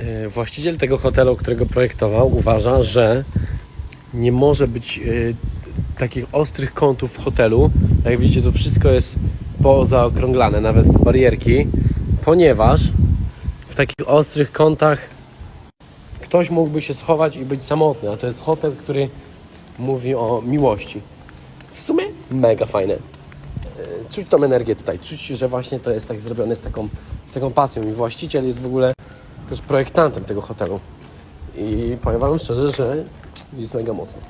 y, właściciel tego hotelu, którego projektował, uważa, że nie może być y, takich ostrych kątów w hotelu. Jak widzicie, to wszystko jest pozaokrąglane, nawet barierki, ponieważ w takich ostrych kątach ktoś mógłby się schować i być samotny, a to jest hotel, który mówi o miłości. W sumie mega fajne. E, Czuć tą energię tutaj, czuć, że właśnie to jest tak zrobione z taką, z taką pasją i właściciel jest w ogóle też projektantem tego hotelu. I powiem Wam szczerze, że jest mega mocno.